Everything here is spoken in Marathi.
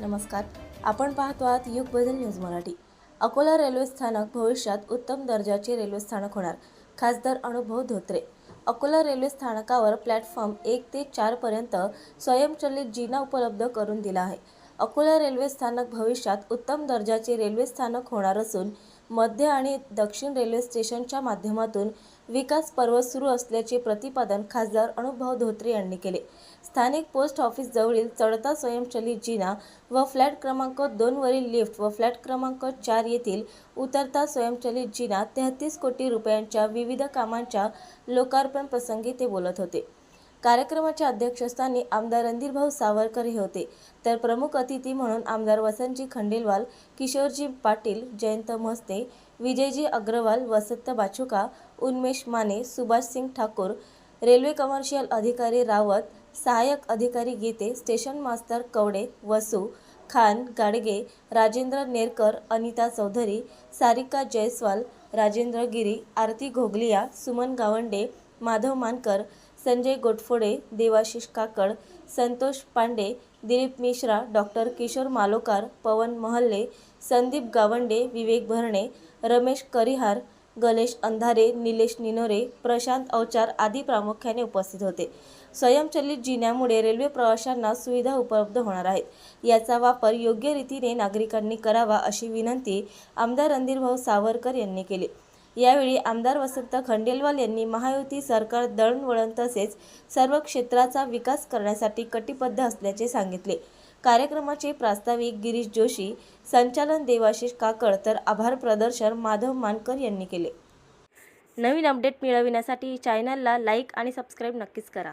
नमस्कार. आपण पाहतो आहात युग बदल न्यूज मराठी. अकोला रेल्वे स्थानक भविष्यात उत्तम दर्जाचे रेल्वे स्थानक होणार खासदार अनुभव धोत्रे. अकोला रेल्वे स्थानकावर प्लॅटफॉर्म एक ते चारपर्यंत स्वयंचलित जिना उपलब्ध करून दिला आहे. अकोला रेल्वे स्थानक भविष्यात उत्तम दर्जाचे रेल्वे स्थानक होणार असून मध्य आणि दक्षिण रेल्वे स्टेशनच्या माध्यमातून विकास पर्व सुरू असल्याचे प्रतिपादन खासदार अनुभव धोत्रे यांनी केले. स्थानिक पोस्ट ऑफिस जवळील चढता स्वयंचलित जिना व फ्लॅट क्रमांक दोनवरील लिफ्ट व फ्लॅट क्रमांक चार येथील उतरता स्वयंचलित जिना तेहतीस कोटी रुपयांच्या विविध कामांच्या लोकार्पण प्रसंगी ते बोलत होते. कार्यक्रमाच्या अध्यक्षस्थानी आमदार रणधीरभाऊ सावरकर हे होते. तर प्रमुख अतिथी म्हणून आमदार वसंतजी खंडेलवाल किशोरजी पाटील जयंत म्हस्ते विजयजी अग्रवाल वसंत बाचुका उन्मेष माने सुभाष सिंग ठाकूर रेल्वे कमर्शियल अधिकारी रावत सहाय्यक अधिकारी गीते स्टेशन मास्तर कवडे वसू खान गाडगे राजेंद्र नेरकर अनिता चौधरी सारिका जयस्वाल राजेंद्र गिरी आरती घोगलिया सुमन गावंडे माधव मानकर संजय गोटफोडे देवाशिष काकड संतोष पांडे दिलीप मिश्रा डॉक्टर किशोर मालोकार पवन महल्ले संदीप गावंडे विवेक भरणे रमेश करिहार गणेश अंधारे निलेश निनोरे प्रशांत अवचार आदी प्रामुख्याने उपस्थित होते. स्वयंचलित जिन्यामुळे रेल्वे प्रवाशांना सुविधा उपलब्ध होणार आहेत. याचा वापर योग्य रीतीने नागरिकांनी करावा अशी विनंती आमदार रणधीरभाऊ सावरकर यांनी केली. यावेळी आमदार वसंत खंडेलवाल यांनी महायुती सरकार दळणवळण तसेच सर्व क्षेत्राचा विकास करण्यासाठी कटिबद्ध असल्याचे सांगितले. कार्यक्रमाचे प्रास्ताविक गिरीश जोशी संचालन देवाशिष काकड तर आभार प्रदर्शन माधव मानकर यांनी केले. नवीन अपडेट मिळविण्यासाठी चॅनलला लाईक आणि सबस्क्राईब नक्कीच करा.